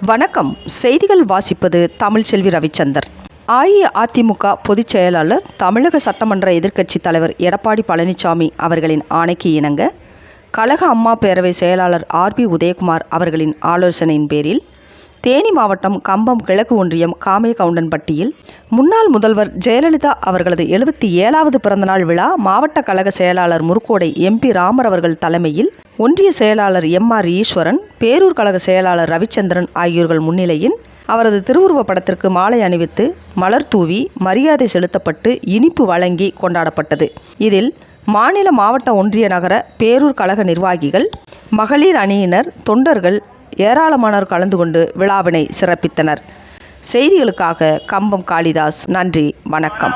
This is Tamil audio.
வணக்கம். செய்திகள் வாசிப்பது தமிழ்ச்செல்வி ரவிச்சந்தர். அஇஅதிமுக பொதுச் செயலாளர் தமிழக சட்டமன்ற எதிர்க்கட்சித் தலைவர் எடப்பாடி பழனிசாமி அவர்களின் ஆணைக்கு இணங்க கழக அம்மா பேரவை செயலாளர் ஆர்பி உதயகுமார் அவர்களின் ஆலோசனையின் பேரில் தேனி மாவட்டம் கம்பம் கிழக்கு ஒன்றியம் காமே கவுண்டன்பட்டியில் முன்னாள் முதல்வர் ஜெயலலிதா அவர்களது எழுபத்தி ஏழாவது பிறந்தநாள் விழா மாவட்ட கழக செயலாளர் முருக்கோடை எம்பி ராமர் அவர்கள் தலைமையில் ஒன்றிய செயலாளர் எம் ஆர் ஈஸ்வரன் பேரூர் கழக செயலாளர் ரவிச்சந்திரன் ஆகியோர்கள் முன்னிலையில் அவரது திருவுருவ படத்திற்கு மாலை அணிவித்து மலர் தூவி மரியாதை செலுத்தப்பட்டு இனிப்பு வழங்கி கொண்டாடப்பட்டது. இதில் மாநில மாவட்ட ஒன்றிய நகர பேரூர் கழக நிர்வாகிகள் மகளிர் அணியினர் தொண்டர்கள் ஏராளமானோர் கலந்து கொண்டு விழாவினை சிறப்பித்தனர். செய்திகளுக்காக கம்பம் காளிதாஸ் நன்றி வணக்கம்.